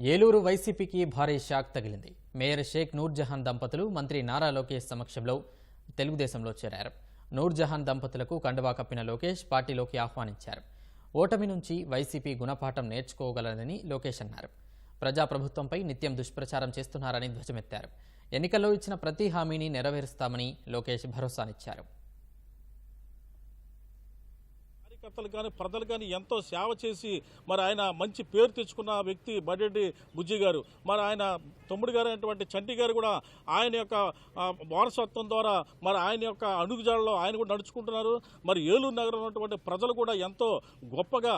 ఏలూరు వైసీపీకి భారీ షాక్ తగిలింది. మేయర్ షేక్ నూర్జహాన్ దంపతులు మంత్రి నారా లోకేష్ సమక్షంలో తెలుగుదేశంలో చేరారు. నూర్జహాన్ దంపతులకు కండువా కప్పిన లోకేష్ పార్టీలోకి ఆహ్వానించారు. ఓటమి నుంచి వైసీపీ గుణపాఠం నేర్చుకోగలదని లోకేష్ అన్నారు. ప్రజాప్రభుత్వంపై నిత్యం దుష్ప్రచారం చేస్తున్నారని ధ్వజమెత్తారు. ఎన్నికల్లో ఇచ్చిన ప్రతి హామీని నెరవేరుస్తామని లోకేష్ భరోసానిచ్చారు. కార్యకర్తలు కానీ ప్రజలు కానీ ఎంతో సేవ చేసి మరి ఆయన మంచి పేరు తెచ్చుకున్న వ్యక్తి బడ్డెడ్డి బుజ్జి గారు. మరి ఆయన తమ్ముడు గారు అయినటువంటి చంటి గారు కూడా ఆయన యొక్క వారసత్వం ద్వారా మరి ఆయన యొక్క అణుగుజాడలో ఆయన కూడా నడుచుకుంటున్నారు. మరి ఏలూరు నగరం ఉన్నటువంటి ప్రజలు కూడా ఎంతో గొప్పగా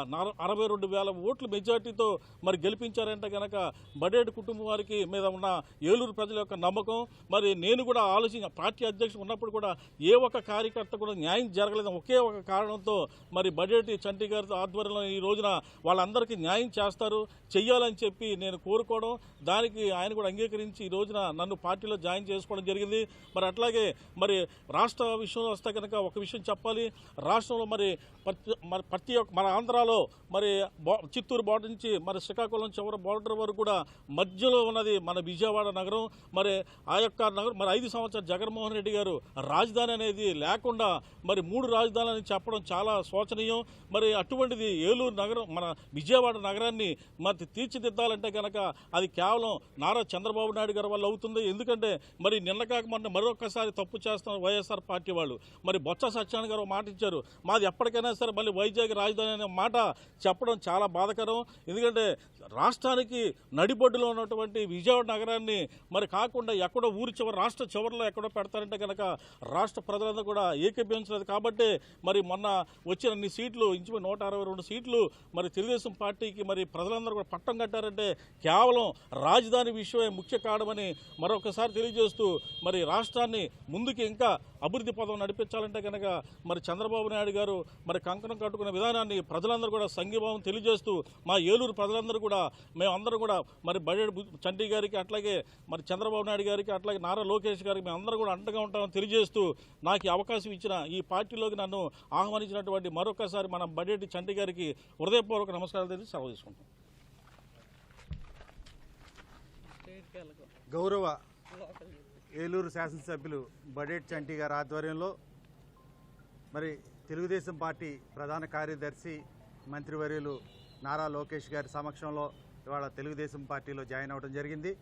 అరవై రెండు వేల ఓట్ల మెజార్టీతో మరి గెలిపించారంటే కనుక బడేడు కుటుంబం వారికి మీద ఉన్న ఏలూరు ప్రజల యొక్క నమ్మకం. మరి నేను కూడా ఆలోచించిన పార్టీ అధ్యక్షుడు ఉన్నప్పుడు కూడా ఏ ఒక్క కార్యకర్త కూడా న్యాయం జరగలేదు ఒకే ఒక కారణంతో మరి బడ్జెట్ చంటి గారి ఆధ్వర్యంలో ఈ రోజున వాళ్ళందరికీ న్యాయం చేస్తారు చెయ్యాలని చెప్పి నేను కోరుకోవడం. దానికి ఆయన కూడా అంగీకరించి ఈ రోజున నన్ను పార్టీలో జాయిన్ చేసుకోవడం జరిగింది. మరి అట్లాగే మరి రాష్ట్ర విషయంలో వస్తే కనుక ఒక విషయం చెప్పాలి. రాష్ట్రంలో మరి మరి ప్రతి ఒక్క మన ఆంధ్రాలో మరి బా- చిత్తూరు బార్డర్ నుంచి మరి శ్రీకాకుళం చివరి బార్డర్ వరకు కూడా మధ్యలో ఉన్నది మన విజయవాడ నగరం. మరి ఆ యొక్క నగరం మరి ఐదు సంవత్సరాలు జగన్మోహన్ రెడ్డి గారు రాజధాని అనేది లేకుండా మరి మూడు రాజధానులని చెప్పడం చాలా శోచనీయం. మరి అటువంటిది ఏలూరు నగరం మన విజయవాడ నగరాన్ని మరి తీర్చిదిద్దాలంటే కనుక అది కేవలం నారా చంద్రబాబు నాయుడు గారి వల్ల అవుతుంది. ఎందుకంటే మరి నిన్న కాక మొన్న మరొకసారి తప్పు చేస్తున్న వైఎస్ఆర్ పార్టీ వాళ్ళు. మరి బొత్స సత్యనారాయణ గారు మాట ఇచ్చారు. మాది ఎప్పటికైనా సరే మళ్ళీ వైజాగ్ రాజధాని అనే మాట చెప్పడం చాలా బాధకరం. ఎందుకంటే రాష్ట్రానికి నడిబొడ్డులో ఉన్నటువంటి విజయవాడ నగరాన్ని మరి కాకుండా ఎక్కడో ఊరి చివరి రాష్ట్ర చివరిలో ఎక్కడో పెడతారంటే కనుక రాష్ట్ర ప్రజలందరూ కూడా ఏకీభించలేదు కాబట్టి మరి మొన్న వచ్చిన సీట్లు ఇంచు నూట అరవై రెండు సీట్లు మరి తెలుగుదేశం పార్టీకి మరి ప్రజలందరూ కూడా పట్టం కట్టారంటే కేవలం రాజధాని విషయమే ముఖ్య కారణమని మరొకసారి తెలియజేస్తూ మరి రాష్ట్రాన్ని ముందుకు ఇంకా అభివృద్ధి పదం నడిపించాలంటే కనుక మరి చంద్రబాబు నాయుడు గారు మరి కంకణం కట్టుకున్న విధానాన్ని ప్రజలందరూ కూడా సంఘీభావం తెలియజేస్తూ మా ఏలూరు ప్రజలందరూ కూడా మేమందరం కూడా మరి బడ్జెట్ చండీ గారికి అట్లాగే మరి చంద్రబాబు నాయుడు గారికి అట్లాగే నారా లోకేష్ గారికి మేమందరం కూడా అండగా ఉంటామని తెలియజేస్తూ నాకు అవకాశం ఇచ్చిన ఈ పార్టీలోకి నన్ను ఆహ్వానించినటువంటి మరొక మరొకసారి మన బడేటి చంటి గారికి హృదయపూర్వక నమస్కారాలు తెలిసి సెలవు తీసుకుంటాం. గౌరవ ఏలూరు శాసనసభ్యులు బడేట్ చంటి గారి ఆధ్వర్యంలో మరి తెలుగుదేశం పార్టీ ప్రధాన కార్యదర్శి మంత్రివర్యులు నారా లోకేష్ గారి సమక్షంలో ఇవాళ తెలుగుదేశం పార్టీలో జాయిన్ అవ్వడం జరిగింది.